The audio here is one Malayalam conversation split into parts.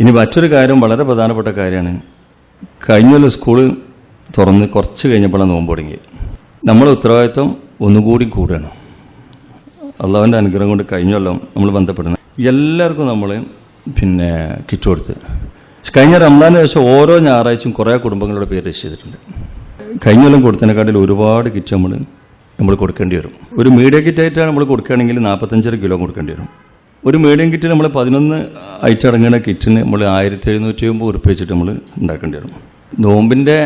ഇനി മറ്റൊരു കാര്യം വളരെ പ്രധാനപ്പെട്ട കാര്യമാണ്. കഴിഞ്ഞൊരു സ്കൂൾ തുറന്ന് കുറച്ച് കഴിഞ്ഞപ്പോഴാണ് നോമ്പ് തുടങ്ങി നമ്മുടെ ഉത്തരവാദിത്വം ഒന്നുകൂടി കൂടണം. അള്ളാഹുവിന്റെ അനുഗ്രഹം കൊണ്ട് കഴിഞ്ഞൊല്ലം നമ്മൾ ബന്ധപ്പെടുന്നത്. എല്ലാവർക്കും നമ്മൾ പിന്നെ കിറ്റ് കൊടുത്ത്. കഴിഞ്ഞ റംസാന് ശേഷം ഓരോ ഞായറാഴ്ചയും കുറേ കുടുംബങ്ങളുടെ പേര് രജിസ്റ്റർ ചെയ്തിട്ടുണ്ട്. കഴിഞ്ഞ കൊല്ലം കൊടുത്തതിനെക്കാട്ടിൽ ഒരുപാട് കിറ്റ് നമ്മൾ നമ്മൾ കൊടുക്കേണ്ടി വരും. ഒരു മീഡിയ കിറ്റായിട്ടാണ് നമ്മൾ കൊടുക്കുകയാണെങ്കിൽ നാൽപ്പത്തഞ്ചര കിലോ കൊടുക്കേണ്ടി വരും. ഒരു മീഡിയം കിറ്റ് നമ്മൾ പതിനൊന്ന് അയച്ചടങ്ങുന്ന കിറ്റിന് നമ്മൾ ആയിരത്തി എഴുന്നൂറ്റി അമ്പത് ഉറുപ്പ് വെച്ചിട്ട് നമ്മൾ ഉണ്ടാക്കേണ്ടി വരും. നോമ്പിന്റെ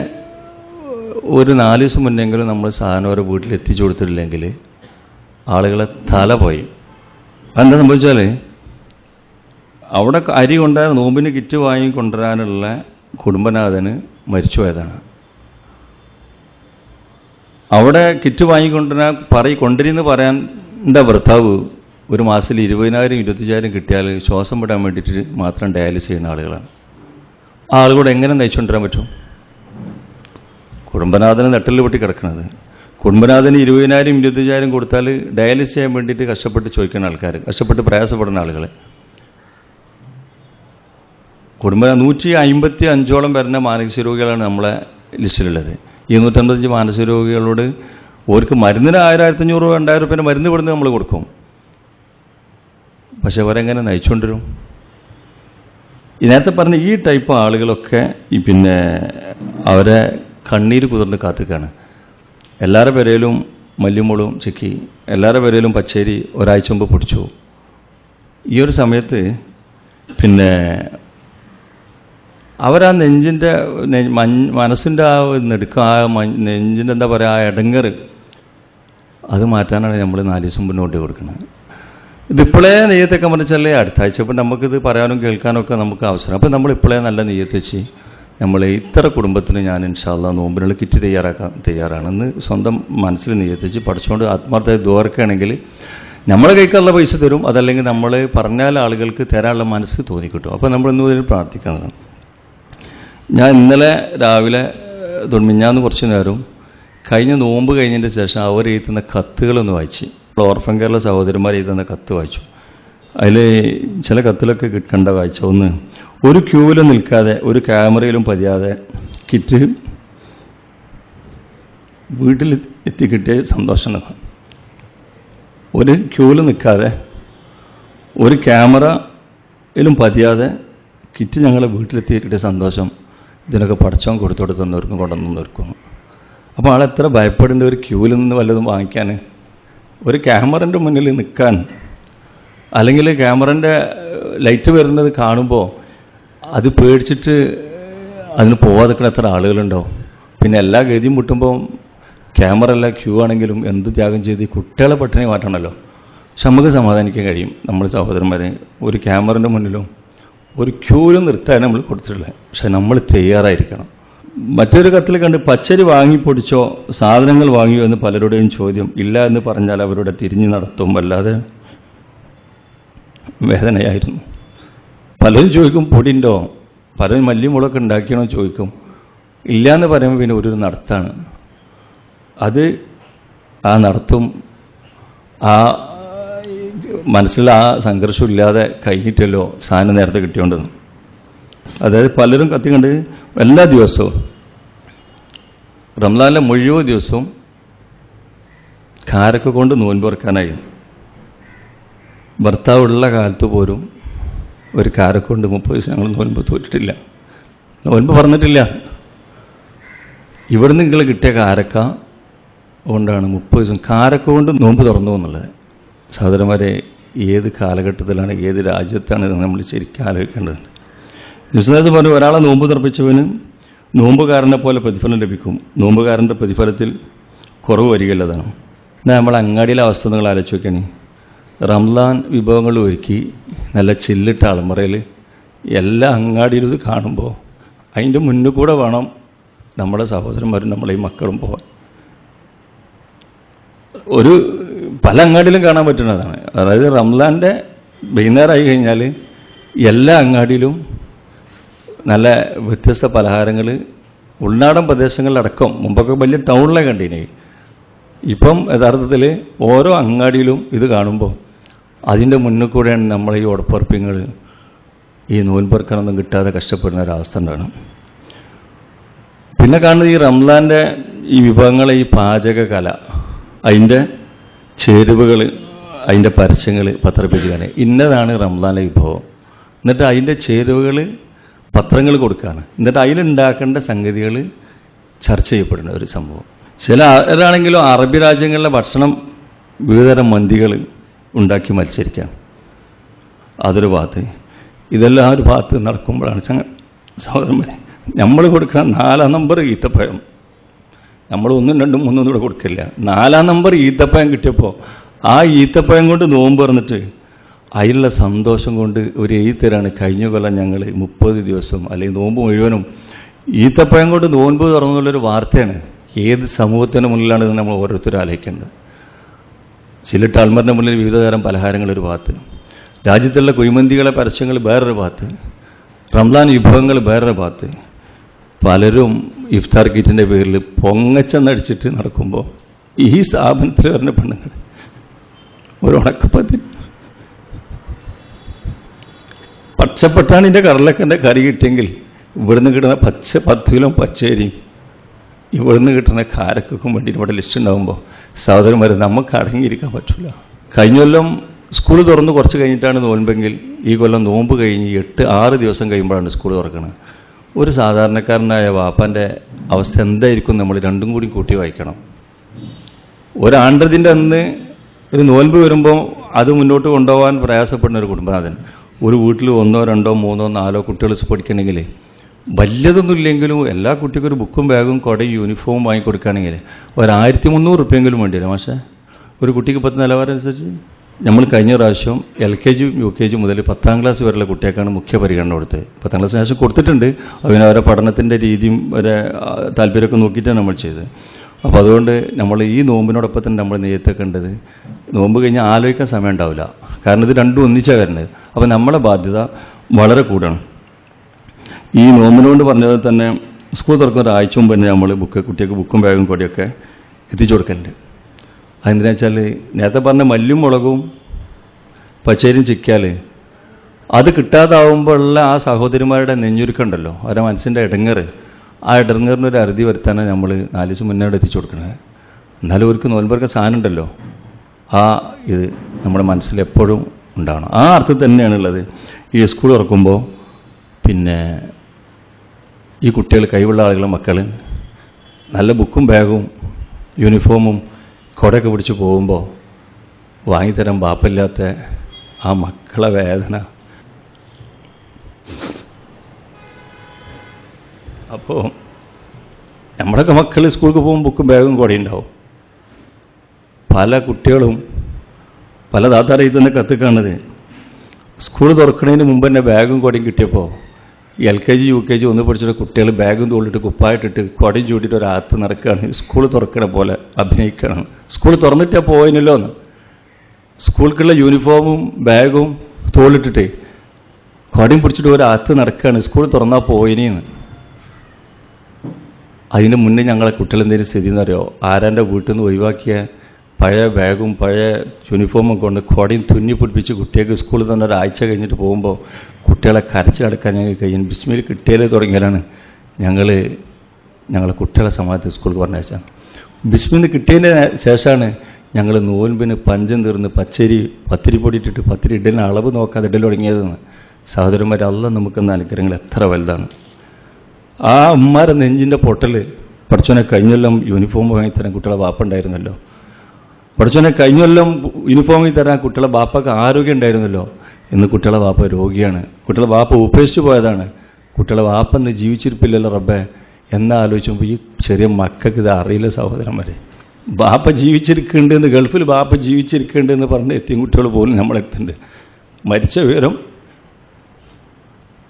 ഒരു നാല് ദിവസം മുന്നെങ്കിലും നമ്മൾ സാധനം ഓരോ വീട്ടിൽ എത്തിച്ചു കൊടുത്തിട്ടില്ലെങ്കിൽ ആളുകളെ തല പോയി. അതെന്താ സംഭവിച്ചാൽ അവിടെ അരി കൊണ്ടുവരാൻ നോമ്പിന് കിറ്റ് വാങ്ങി കൊണ്ടുവരാനുള്ള കുടുംബനാഥന് മരിച്ചുപോയതാണ്. അവിടെ കിറ്റ് വാങ്ങിക്കൊണ്ടുവരാൻ പറ കൊണ്ടിരുന്ന് പറയാൻ എന്റെ ഭർത്താവ് ഒരു മാസത്തിൽ ഇരുപതിനായിരം ഇരുപത്തഞ്ചായിരം കിട്ടിയാൽ ശ്വാസം വിടാൻ വേണ്ടിയിട്ട് മാത്രം ഡയാലിസ് ചെയ്യുന്ന ആളുകളാണ്. ആ ആളുകൂടെ എങ്ങനെ നയിച്ചുകൊണ്ടിരാൻ പറ്റും? കുടുംബനാഥന് നെട്ടലിൽ പൊട്ടി കിടക്കുന്നത് കുടുംബനാഥന് ഇരുപതിനായിരം ഇരുപത്തഞ്ചായിരം കൊടുത്താൽ ഡയാലിസ് ചെയ്യാൻ വേണ്ടിയിട്ട് കഷ്ടപ്പെട്ട് ചോദിക്കുന്ന ആൾക്കാർ കഷ്ടപ്പെട്ട് പ്രയാസപ്പെടുന്ന ആളുകൾ കുടുംബ നൂറ്റി അമ്പത്തി അഞ്ചോളം വരുന്ന മാനസിക രോഗികളാണ് നമ്മളെ ലിസ്റ്റിലുള്ളത്. ഇരുന്നൂറ്റമ്പത്തഞ്ച് മാനസിക രോഗികളോട് ഓർക്ക് മരുന്നിന് ആയിരം ആയിരത്തഞ്ഞൂറ് രൂപ രണ്ടായിരം രൂപ മരുന്ന് ഇവിടുന്ന് നമ്മൾ കൊടുക്കും. പക്ഷെ അവരെങ്ങനെ നയിച്ചുകൊണ്ടിരും? നേരത്തെ പറഞ്ഞ ഈ ടൈപ്പ് ആളുകളൊക്കെ ഈ പിന്നെ അവരെ കണ്ണീര് കുതിർന്ന് കാത്തുക്കാണ്. എല്ലാവരുടെ പേരയിലും മല്ലിമുളും ചിക്കി എല്ലാവരുടെ പേരയിലും പച്ചേരി ഒരാഴ്ച മുമ്പ് പൊടിച്ചു. ഈ ഒരു സമയത്ത് പിന്നെ അവരാ നെഞ്ചിന്റെ മനസ്സിന്റെ ആ നെടുക്കം ആ നെഞ്ചിന്റെ എന്താ പറയുക ആ ഇടങ്ങറ് അത് മാറ്റാനാണ് നമ്മൾ നാല് ദിവസം മുന്നോട്ട് കൊടുക്കുന്നത് ഇതിപ്പോഴേ നെയ്യത്തൊക്കെ പറഞ്ഞാൽ അടുത്ത ആഴ്ച ഇപ്പം നമുക്കിത് പറയാനും കേൾക്കാനും ഒക്കെ നമുക്ക് അവസരം. അപ്പം നമ്മൾ ഇപ്പോഴേ നല്ല നെയ്യത്തെച്ച് നമ്മൾ ഇത്ര കുടുംബത്തിന് ഞാൻ ഇൻഷാല്ല നോമ്പിനുള്ള കിറ്റ് തയ്യാറാക്കാൻ തയ്യാറാണെന്ന് സ്വന്തം മനസ്സിൽ നെയ്യത്തെച്ച് പഠിച്ചുകൊണ്ട് ആത്മാർത്ഥ ദോർക്കുകയാണെങ്കിൽ നമ്മളെ കൈക്കുള്ള പൈസ തരും. അതല്ലെങ്കിൽ നമ്മൾ പറഞ്ഞാൽ ആളുകൾക്ക് തരാനുള്ള മനസ്സ് തോന്നിക്കിട്ടും. അപ്പോൾ നമ്മൾ ഇന്ന് മുതൽ പ്രാർത്ഥിക്കുന്നതാണ് ഞാൻ ഇന്നലെ രാവിലെ തുണിഞ്ഞാന്ന് കുറച്ച് നേരം കഴിഞ്ഞ നോമ്പ് കഴിഞ്ഞതിന്റെ ശേഷം അവർ എഴുതുന്ന കത്തുകളൊന്ന് വായിച്ച് ഓർഫൻ കേരള സഹോദരന്മാർ എഴുതുന്ന കത്ത് വായിച്ചു. അതിൽ ചില കത്തിലൊക്കെ കണ്ട വായിച്ച ഒന്ന് ഒരു ക്യൂവിലും നിൽക്കാതെ ഒരു ക്യാമറയിലും പതിയാതെ കിറ്റ് വീട്ടിൽ എത്തിക്കിട്ടിയ സന്തോഷമാണ്. ഒരു ക്യൂവിൽ നിൽക്കാതെ ഒരു ക്യാമറയിലും പതിയാതെ കിറ്റ് ഞങ്ങളെ വീട്ടിലെത്തി കിട്ടിയ സന്തോഷം ഇതിനൊക്കെ പടച്ചവൻ കൊടുത്തു തന്നവർക്കും കൊണ്ടുവന്നവർക്കും അപ്പോൾ ആളെത്ര ഭയപ്പെടേണ്ട ഒരു ക്യൂവിൽ നിന്ന് വല്ലതും വാങ്ങിക്കാൻ? ഒരു ക്യാമറന്റെ മുന്നിൽ നിൽക്കാൻ അല്ലെങ്കിൽ ക്യാമറന്റെ ലൈറ്റ് വരുന്നത് കാണുമ്പോൾ അത് പേടിച്ചിട്ട് അതിന് പോവാതെ എത്ര ആളുകളുണ്ടോ പിന്നെ എല്ലാ ഗതിയും മുട്ടുമ്പോൾ ക്യാമറ അല്ല ക്യൂ ആണെങ്കിലും എന്ത് ത്യാഗം ചെയ്ത് കുട്ടികളെ പട്ടിണി മാറ്റണമല്ലോ. പക്ഷെ നമുക്ക് സമാധാനിക്കാൻ കഴിയും നമ്മൾ സഹോദരന്മാരെ. ഒരു ക്യാമറന്റെ മുന്നിലും ഒരു ക്യൂവിലും നിർത്താൻ നമ്മൾ കൊടുത്തിട്ടുള്ളത്. പക്ഷെ നമ്മൾ തയ്യാറായിരിക്കണം. മറ്റൊരു കത്തിൽ കണ്ട് പച്ചരി വാങ്ങി പൊടിച്ചോ സാധനങ്ങൾ വാങ്ങിയോ എന്ന് പലരുടെയും ചോദ്യം. ഇല്ല എന്ന് പറഞ്ഞാൽ അവരുടെ തിരിഞ്ഞു നടത്തും. അല്ലാതെ വേദനയായിരുന്നു. പലരും ചോദിക്കും പൊടിന്റോ പലരും മല്ലിമുളൊക്കെ ഉണ്ടാക്കിയണോ ചോദിക്കും. ഇല്ല എന്ന് പറയുമ്പോൾ പിന്നെ ഒരു നടത്താണ്. അത് ആ നടത്തും. ആ മനസ്സിലുള്ള ആ സംഘർഷം ഇല്ലാതെ കഴിഞ്ഞിട്ടല്ലോ സാധനം നേരത്തെ കിട്ടിയോണ്ടെന്ന് അതായത് പലരും കത്തി കണ്ട് എല്ലാ ദിവസവും റംലാനിലെ മുഴുവൻ ദിവസവും കാരക്ക് കൊണ്ട് നോൻപുറക്കാനായി ഭർത്താവ് ഉള്ള കാലത്ത് പോലും ഒരു കാരക്കൊണ്ട് കൊണ്ട് മുപ്പത് ദിവസം ഞങ്ങൾ നോൻപ് തോറ്റിട്ടില്ല. നോൻപ് പറഞ്ഞിട്ടില്ല. ഇവിടെ നിങ്ങൾ കിട്ടിയ കാരക്ക കൊണ്ടാണ് മുപ്പത് ദിവസം കാരക്ക കൊണ്ട് നോമ്പ് തുറന്നു എന്നുള്ളത്. സഹോദരന്മാരെ ഏത് കാലഘട്ടത്തിലാണ് ഏത് രാജ്യത്താണ് നമ്മൾ ശരിക്കും ആലോചിക്കേണ്ടത് ന്യൂസിലാൻഡ് പറഞ്ഞു ഒരാളെ നോമ്പ് തർപ്പിച്ചവന് നോമ്പുകാരനെ പോലെ പ്രതിഫലം ലഭിക്കും. നോമ്പുകാരന്റെ പ്രതിഫലത്തിൽ കുറവ് വരികയുള്ളതാണ്. നമ്മൾ അങ്ങാടിയിലെ അവസ്ഥ നിങ്ങൾ ആലോചിച്ച് നോക്കണേ റംലാൻ വിഭവങ്ങൾ ഒരുക്കി നല്ല ചില്ലിട്ട അളമുറയിൽ എല്ലാ അങ്ങാടിയിലും ഇത് കാണുമ്പോൾ അതിന്റെ മുന്നിൽ കൂടെ വേണം നമ്മുടെ സഹോദരന്മാരും നമ്മളെ ഈ മക്കളും പോകാൻ ഒരു പല അങ്ങാടിയിലും കാണാൻ പറ്റുന്നതാണ്. അതായത് റംലാന്റെ വൈകുന്നേരമായി കഴിഞ്ഞാൽ എല്ലാ അങ്ങാടിയിലും നല്ല വ്യത്യസ്ത പലഹാരങ്ങൾ ഉൾനാടൻ പ്രദേശങ്ങളിലടക്കം മുമ്പൊക്കെ വലിയ ടൗണിലെ കണ്ടീനെ. ഇപ്പം യഥാർത്ഥത്തിൽ ഓരോ അങ്ങാടിയിലും ഇത് കാണുമ്പോൾ അതിന്റെ മുന്നിൽ കൂടെയാണ് നമ്മൾ ഈ ഉടപ്പുറപ്പിങ്ങൾ ഈ നോൻപെറുക്കാനൊന്നും കിട്ടാതെ കഷ്ടപ്പെടുന്ന ഒരവസ്ഥ ഉണ്ടാണ് പിന്നെ കാണുന്നത് ഈ റംലാന്റെ ഈ വിഭവങ്ങളെ ഈ പാചക കല അതിന്റെ ചേരുവകൾ അതിന്റെ പരസ്യങ്ങൾ പത്രപ്പിച്ചുകാനെ ഇന്നതാണ് റംലാന്റെ വിഭവം. എന്നിട്ട് അതിന്റെ ചേരുവകൾ പത്രങ്ങൾ കൊടുക്കുകയാണ് എന്നിട്ട് അതിലുണ്ടാക്കേണ്ട സംഗതികൾ ചർച്ച ചെയ്യപ്പെടുന്ന ഒരു സംഭവം. ചില ഏതാണെങ്കിലും അറബി രാജ്യങ്ങളിലെ ഭക്ഷണം വിവിധതരം മന്തികൾ ഉണ്ടാക്കി മത്സരിക്കാം. അതൊരു ഭാഗത്ത്. ഇതെല്ലാം ഒരു ഭാഗത്ത് നടക്കുമ്പോഴാണ് ചങ്ങ സഹോദരന്മാരെ നമ്മൾ കൊടുക്കുന്ന നാലാം നമ്പർ ഈത്തപ്പഴം. നമ്മൾ ഒന്നും രണ്ടും മൂന്നും കൂടെ കൊടുക്കില്ല. നാലാം നമ്പർ ഈത്തപ്പഴം കിട്ടിയപ്പോൾ ആ ഈത്തപ്പഴം കൊണ്ട് നോമ്പ് പറഞ്ഞിട്ട് അതിലുള്ള സന്തോഷം കൊണ്ട് ഒരു എഴുത്തരാണ് കഴിഞ്ഞ കൊല്ലം ഞങ്ങൾ മുപ്പത് ദിവസം അല്ലെങ്കിൽ നോമ്പ് മുഴുവനും ഈത്തപ്പഴം കൊണ്ട് നോൻപ് തുറന്നുള്ളൊരു വാർത്തയാണ്. ഏത് സമൂഹത്തിന് മുന്നിലാണ് ഇത് നമ്മൾ ഓരോരുത്തരും ആലോചിക്കേണ്ടത്. ചില ടൾമറിന്റെ മുന്നിൽ വിവിധതരം തരം പലഹാരങ്ങളൊരു ഭാഗത്ത്. രാജ്യത്തുള്ള കുഴിമന്തികളെ പരസ്യങ്ങൾ വേറൊരു ഭാഗത്ത്. റംസാൻ വിഭവങ്ങൾ വേറൊരു ഭാഗത്ത്. പലരും ഇഫ്താർ കിറ്റിന്റെ പേരിൽ പൊങ്ങച്ചെന്നടിച്ചിട്ട് നടക്കുമ്പോൾ ഈ സ്ഥാപനത്തിൽ വരുന്ന പെണ്ണുങ്ങൾ ഒരു ഉണക്കപ്പത്തി പച്ചപ്പട്ടാണിന്റെ കടലക്കന്റെ കറി കിട്ടിയെങ്കിൽ ഇവിടുന്ന് കിട്ടുന്ന പച്ച പത്ത് കിലോ പച്ചരിയും ഇവിടുന്ന് കിട്ടുന്ന കാരക്കും വേണ്ടി ഇവിടെ ലിസ്റ്റ് ഉണ്ടാകുമ്പോൾ സഹോദരന്മാർ നമുക്ക് അടങ്ങിയിരിക്കാൻ പറ്റില്ല കഴിഞ്ഞ കൊല്ലം സ്കൂൾ തുറന്ന് കുറച്ച് കഴിഞ്ഞിട്ടാണ് നോൻപെങ്കിൽ ഈ കൊല്ലം നോമ്പ് കഴിഞ്ഞ് എട്ട് ആറ് ദിവസം കഴിയുമ്പോഴാണ് സ്കൂൾ തുറക്കുന്നത് ഒരു സാധാരണക്കാരനായ വാപ്പന്റെ അവസ്ഥ എന്തായിരിക്കും നമ്മൾ രണ്ടും കൂടി കൂട്ടി വായിക്കണം. ഒരാണ്ടതിന്റെ അന്ന് ഒരു നോൻപ് വരുമ്പോൾ അത് മുന്നോട്ട് കൊണ്ടുപോകാൻ പ്രയാസപ്പെടുന്ന ഒരു കുടുംബനാഥൻ. ഒരു വീട്ടിൽ ഒന്നോ രണ്ടോ മൂന്നോ നാലോ കുട്ടികൾ പഠിക്കണമെങ്കിൽ വലിയതൊന്നും ഇല്ലെങ്കിലും എല്ലാ കുട്ടിക്കും ഒരു ബുക്കും ബാഗും കുടയും യൂണിഫോമും വാങ്ങിക്കൊടുക്കുകയാണെങ്കിൽ കൊടുക്കുകയാണെങ്കിൽ ഒരായിരത്തി മുന്നൂറ് റുപ്യെങ്കിലും വേണ്ടി വരും പക്ഷേ ഒരു കുട്ടിക്ക് പത്ത് നിലവാരം അനുസരിച്ച് നമ്മൾ കഴിഞ്ഞ പ്രാവശ്യം L K G U K G മുതൽ പത്താം ക്ലാസ് വരെയുള്ള കുട്ടികൾക്കാണ് മുഖ്യ പരിഗണന കൊടുത്തത്. പത്താം ക്ലാസ് ശേഷം കൊടുത്തിട്ടുണ്ട്. അതിന് അവരെ പഠനത്തിന്റെ രീതിയും വരെ ആ, താല്പര്യമൊക്കെ നോക്കിയിട്ടാണ് നമ്മൾ ചെയ്തത്. അപ്പോൾ അതുകൊണ്ട് നമ്മൾ ഈ നോമ്പിനോടൊപ്പം തന്നെ നമ്മൾ കണ്ടത് നോമ്പ് കഴിഞ്ഞാൽ ആലോചിക്കാൻ സമയം ഉണ്ടാവില്ല. കാരണം ഇത് രണ്ടും ഒന്നിച്ചാണ് വരുന്നത്. അപ്പോൾ നമ്മളെ ബാധ്യത വളരെ കൂടാണ്. ഈ നോമിനോണ്ട് പറഞ്ഞത് തന്നെ സ്കൂൾ തുറക്കുന്ന ഒരാഴ്ച മുമ്പ് തന്നെ നമ്മൾ ബുക്ക് കുട്ടികൾക്ക് ബുക്കും ബാഗും കൊടിയൊക്കെ എത്തിച്ചു കൊടുക്കലുണ്ട്. അതെന്തിനാ വെച്ചാൽ നേരത്തെ പറഞ്ഞ മല്ലും മുളകും പച്ചരിയും ചിക്കാൽ അത് കിട്ടാതാവുമ്പോഴുള്ള ആ സഹോദരിമാരുടെ നെഞ്ഞുരുക്കുണ്ടല്ലോ. അവരുടെ മനസ്സിന്റെ ഇടങ്ങറ്. ആ ഇടങ്ങറിനൊരു അറുതി വരുത്താനാണ് നമ്മൾ നാല് ദിവസം മുന്നോട്ട് എത്തിച്ചു കൊടുക്കുന്നത് എന്നാലും അവർക്ക് നോൻപർക്ക് സാധനം ഉണ്ടല്ലോ ആ ഇത് നമ്മുടെ മനസ്സിൽ എപ്പോഴും ഉണ്ടാവണം. ആ അർത്ഥത്തിൽ തന്നെയാണുള്ളത്. ഈ സ്കൂൾ തുറക്കുമ്പോൾ പിന്നെ ഈ കുട്ടികൾ കഴിവുള്ള ആളുകളെ മക്കൾ നല്ല ബുക്കും ബാഗും യൂണിഫോമും കുടയൊക്കെ പിടിച്ച് പോകുമ്പോൾ വാങ്ങിത്തരാൻ ബാപ്പില്ലാത്ത ആ മക്കളെ വേദന. അപ്പോൾ നമ്മുടെയൊക്കെ മക്കൾ സ്കൂളിൽ പോകുമ്പോൾ ബുക്കും ബാഗും കൂടെ ഉണ്ടാവും. പല കുട്ടികളും പല ദാത്താരെ ഇത് തന്നെ കത്തിക്കാണത്. സ്കൂൾ തുറക്കുന്നതിന് മുമ്പ് തന്നെ ബാഗും കൊടയും കിട്ടിയപ്പോൾ L K G U K G ഒന്ന് പഠിച്ചിട്ട് കുട്ടികൾ ബാഗും തോളിട്ട് കുപ്പായിട്ടിട്ട് കൊടയും ചൂടിയിട്ട് ഒരാത്ത് നടക്കുകയാണ് സ്കൂൾ തുറക്കണ പോലെ അഭിനയിക്കണം. സ്കൂൾ തുറന്നിട്ടാ പോയിനല്ലോ എന്ന്. സ്കൂൾക്കുള്ള യൂണിഫോമും ബാഗും തോളിട്ടിട്ട് കൊടയും പിടിച്ചിട്ട് ഒരാത്ത് നടക്കുകയാണ് സ്കൂൾ തുറന്നാൽ പോയിനിന്ന് അതിന് മുന്നേ ഞങ്ങളെ കുട്ടികൾ എന്തെങ്കിലും സ്ഥിതി എന്നറിയോ ആരാന്റെ വീട്ടിൽ നിന്ന് ഒഴിവാക്കിയ പഴയ ബാഗും പഴയ യൂണിഫോമും കൊണ്ട് കൊടയും തുന്നി പിടിപ്പിച്ച് കുട്ടികൾക്ക് സ്കൂളിൽ തന്നെ ഒരാഴ്ച കഴിഞ്ഞിട്ട് പോകുമ്പോൾ കുട്ടികളെ കരച്ച് കിടക്കാൻ ഞങ്ങൾ കഴിയും ബിസ്മിൽ കിട്ടിയാലേ തുടങ്ങിയാലാണ് ഞങ്ങൾ ഞങ്ങളെ കുട്ടികളെ സമാജത്തിൽ സ്കൂളിൽ പറഞ്ഞയച്ചാൽ ബിസ്മിന്ന് കിട്ടിയതിന് ശേഷമാണ് ഞങ്ങൾ നോൻപിന് പഞ്ചം തീർന്ന് പച്ചരി പത്തിരി പൊടിയിട്ടിട്ട് പത്തിരി ഇടലിന് അളവ് നോക്കാതെ ഇടൽ തുടങ്ങിയതെന്ന് സഹോദരന്മാർ അല്ല നമുക്കെന്ന അനുഗ്രഹങ്ങൾ എത്ര വലുതാണ്. ആ അമ്മാരെ നെഞ്ചിന്റെ പൊട്ടൽ പഠിച്ചോനെ കഴിഞ്ഞെല്ലാം യൂണിഫോം വാങ്ങി തരാൻ കുട്ടികളെ വാപ്പുണ്ടായിരുന്നല്ലോ പഠിച്ചോനെ കഴിഞ്ഞ കൊല്ലം യൂണിഫോമിൽ തരാൻ കുട്ടികളെ ബാപ്പക്ക് ആരോഗ്യം ഉണ്ടായിരുന്നല്ലോ. ഇന്ന് കുട്ടികളെ ബാപ്പ രോഗിയാണ്. കുട്ടികളെ ബാപ്പ ഉപേക്ഷിച്ച് പോയതാണ്. കുട്ടികളെ വാപ്പ ഇന്ന് ജീവിച്ചിരിപ്പില്ലല്ലോ റബ്ബേ. എന്നാ ആലോചിക്കുമ്പോൾ ഈ ചെറിയ മക്കൾക്ക് ഇത് അറിയില്ല സഹോദരന്മാരെ. ബാപ്പ ജീവിച്ചിരിക്കുന്നുണ്ട് എന്ന് ഗൾഫിൽ ബാപ്പ ജീവിച്ചിരിക്കുന്നുണ്ട് എന്ന് പറഞ്ഞ് എത്തിയ കുട്ടികൾ പോലും നമ്മളെത്തുന്നുണ്ട് മരിച്ച വിവരം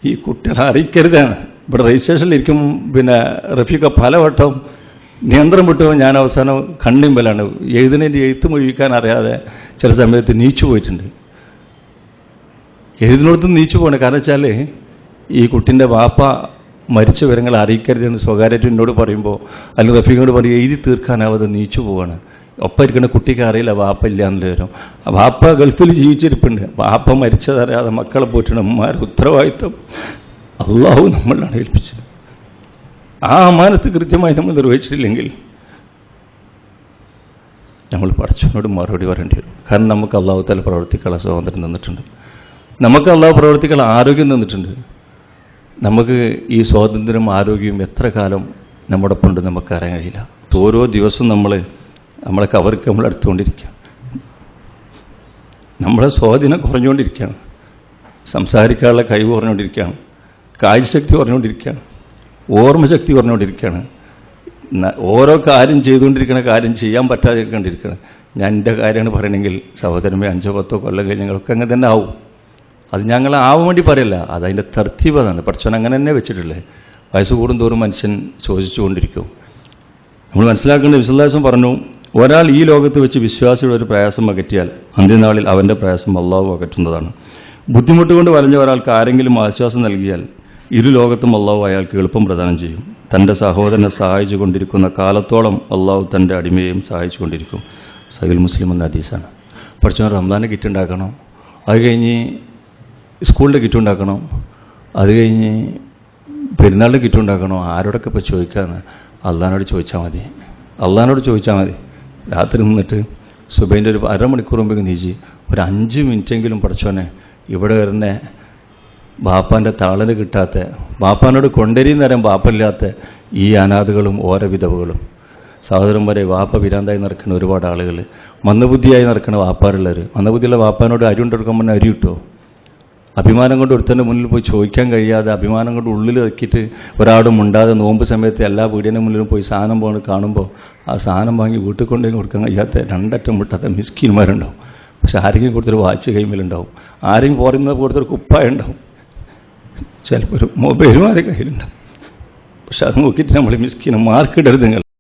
ഈ കുട്ടികളെ അറിയിക്കരുതാണ്. ഇവിടെ രജിസ്ട്രേഷനിൽ ഇരിക്കും പിന്നെ റഫീഖ പലവട്ടം നിയന്ത്രണം വിട്ടപ്പോൾ ഞാൻ അവസാനം കണ്ണിമ്പലാണ് എഴുതിനെ എഴുത്ത് മുഴുവിക്കാൻ അറിയാതെ ചില സമയത്ത് നീച്ചു പോയിട്ടുണ്ട്. എഴുതിനോടത്ത് നീച്ചു പോകണം കാരണം വെച്ചാൽ ഈ കുട്ടിന്റെ വാപ്പ മരിച്ച വിവരങ്ങൾ അറിയിക്കരുതെന്ന് സ്വകാര്യമായിട്ട് എന്നോട് പറയുമ്പോൾ അല്ലെങ്കിൽ റഫീഖിനോട് പറയും എഴുതി തീർക്കാനാവാതെ നീച്ചു പോവാണ്. ഒപ്പം ഇരിക്കുന്ന കുട്ടിക്ക് അറിയില്ല വാപ്പ ഇല്ല വരും വാപ്പ ഗൾഫിൽ ജീവിച്ചിരിപ്പുണ്ട്. വാപ്പ മരിച്ചതറിയാതെ മക്കളെ പോറ്റണം ഉമ്മാരുടെ ഉത്തരവാദിത്വം അള്ളാഹു നമ്മളാണ് ഏൽപ്പിച്ചത്. ആ അമാനത്ത് കൃത്യമായി നമ്മൾ നിർവഹിച്ചിട്ടില്ലെങ്കിൽ നമ്മൾ പഠിച്ചവനോട് മറുപടി പറയേണ്ടി വരും. കാരണം നമുക്ക് അള്ളാഹു തല പ്രവർത്തിക്കാനുള്ള സ്വാതന്ത്ര്യം തന്നിട്ടുണ്ട്. നമുക്ക് അള്ളാഹു പ്രവർത്തിക്കാനുള്ള ആരോഗ്യം തന്നിട്ടുണ്ട്. നമുക്ക് ഈ സ്വാതന്ത്ര്യം ആരോഗ്യവും എത്ര കാലം നമ്മുടെ ഒപ്പം ഉണ്ട് നമുക്ക് അറിയാൻ കഴിയില്ല. ഓരോ ദിവസവും നമ്മൾ നമ്മളെ കവർക്ക് നമ്മൾ എടുത്തുകൊണ്ടിരിക്കുക. നമ്മളെ സ്വാധീനം കുറഞ്ഞുകൊണ്ടിരിക്കുകയാണ്. സംസാരിക്കാനുള്ള കഴിവ് കുറഞ്ഞുകൊണ്ടിരിക്കുകയാണ്. കാഴ്ചശക്തി കുറഞ്ഞുകൊണ്ടിരിക്കുകയാണ്. ഓർമ്മശക്തി കുറഞ്ഞുകൊണ്ടിരിക്കുകയാണ് ന- ഓരോ കാര്യം ചെയ്തുകൊണ്ടിരിക്കുന്ന കാര്യം ചെയ്യാൻ പറ്റാതിരിക്കൊണ്ടിരിക്കുകയാണ്. ഞാൻ എന്റെ കാര്യമാണ് പറയണമെങ്കിൽ സഹോദരമേ അഞ്ചോ പത്തോ കൊല്ലം കഴിഞ്ഞ് അങ്ങനെ തന്നെ ആവും. അത് ഞങ്ങൾ ആവാൻ വേണ്ടി പറയല്ല. അതതിന്റെ തർത്തീപതാണ് പഠിച്ചവൻ അങ്ങനെ തന്നെ വെച്ചിട്ടില്ലേ? വയസ്സ് കൂടുന്തോറും മനുഷ്യൻ ചോദിച്ചുകൊണ്ടിരിക്കും നമ്മൾ മനസ്സിലാക്കേണ്ട വിശ്വാസം പറഞ്ഞു. ഒരാൾ ഈ ലോകത്ത് വെച്ച് വിശ്വാസിയുടെ ഒരു പ്രയാസം അകറ്റിയാൽ അന്ത്യനാളിൽ അവന്റെ പ്രയാസം അള്ളാഹു അകറ്റുന്നതാണ്. ബുദ്ധിമുട്ട് കൊണ്ട് വലഞ്ഞ ഒരാൾക്ക് ആരെങ്കിലും ആശ്വാസം നൽകിയാൽ ഇരു ലോകത്തും അള്ളാഹു അയാൾക്ക് എളുപ്പം പ്രദാനം ചെയ്യും. തന്റെ സഹോദരനെ സഹായിച്ചു കൊണ്ടിരിക്കുന്ന കാലത്തോളം അള്ളാഹു തന്റെ അടിമയെയും സഹായിച്ചു കൊണ്ടിരിക്കും. സഹിൽ മുസ്ലിം എന്ന ഹദീസാണ്. പഠിച്ചവൻ റംസാന്റെ കിറ്റ് ഉണ്ടാക്കണം? അത് കഴിഞ്ഞ് സ്കൂളിന്റെ കിറ്റ് ഉണ്ടാക്കണം? അത് കഴിഞ്ഞ് പെരുന്നാളിന്റെ കിറ്റ് ഉണ്ടാക്കണോ? ആരോടൊക്കെ ഇപ്പോൾ ചോദിക്കാമെന്ന് അള്ളഹാനോട് ചോദിച്ചാൽ മതി. അള്ളഹാനോട് ചോദിച്ചാൽ മതി. രാത്രി നിന്നിട്ട് സുബൈന്റെ ഒരു അരമണിക്കൂർ മുമ്പ് നീച്ചി ഒരു അഞ്ച് മിനിറ്റെങ്കിലും പഠിച്ചോനെ ഇവിടെ വരുന്ന ബാപ്പാന്റെ താളന് കിട്ടാത്ത ബാപ്പാനോട് കൊണ്ടരി നേരം ബാപ്പല്ലാത്ത ഈ അനാഥകളും ഓരോ വിധവകളും. സഹോദരന്മാരെ വാപ്പ വിരാന്തായി നടക്കുന്ന ഒരുപാട് ആളുകൾ മന്ദബുദ്ധിയായി നടക്കുന്ന വാപ്പാറുള്ളവർ മന്ദബുദ്ധിയുള്ള വാപ്പാനോട് അരി കൊണ്ടെടുക്കുമ്പോൾ അരി കിട്ടുമോ അഭിമാനം കൊണ്ട് ഒരുത്തന്റെ മുന്നിൽ പോയി ചോദിക്കാൻ കഴിയാതെ അഭിമാനം കൊണ്ട് ഉള്ളിൽ വെക്കിയിട്ട് ഒരാളും ഉണ്ടാതെ നോമ്പ് സമയത്ത് എല്ലാ വീടിന്റെ മുന്നിലും പോയി സാധനം പോകണം കാണുമ്പോൾ ആ സാധനം വാങ്ങി വീട്ടിൽ കൊണ്ടുപോയി കൊടുക്കാൻ കഴിയാത്ത രണ്ടറ്റം മുട്ടാത്ത മിസ്കിന്മാരുണ്ടാവും. പക്ഷെ ആരെങ്കിലും കൊടുത്തൊരു വാച്ച് കൈമിലുണ്ടാവും. ആരെങ്കിലും ഫോറിന്ന് കൊടുത്തൊരു കുപ്പായ ഉണ്ടാവും. ചിലപ്പോൾ ഒരു മൊബൈലും ആരെ കയ്യിലുണ്ടാവും. പക്ഷെ അത് നോക്കിയിട്ട് നമ്മൾ മിസ്കിന് മാർക്കിടരുത് നിങ്ങൾ.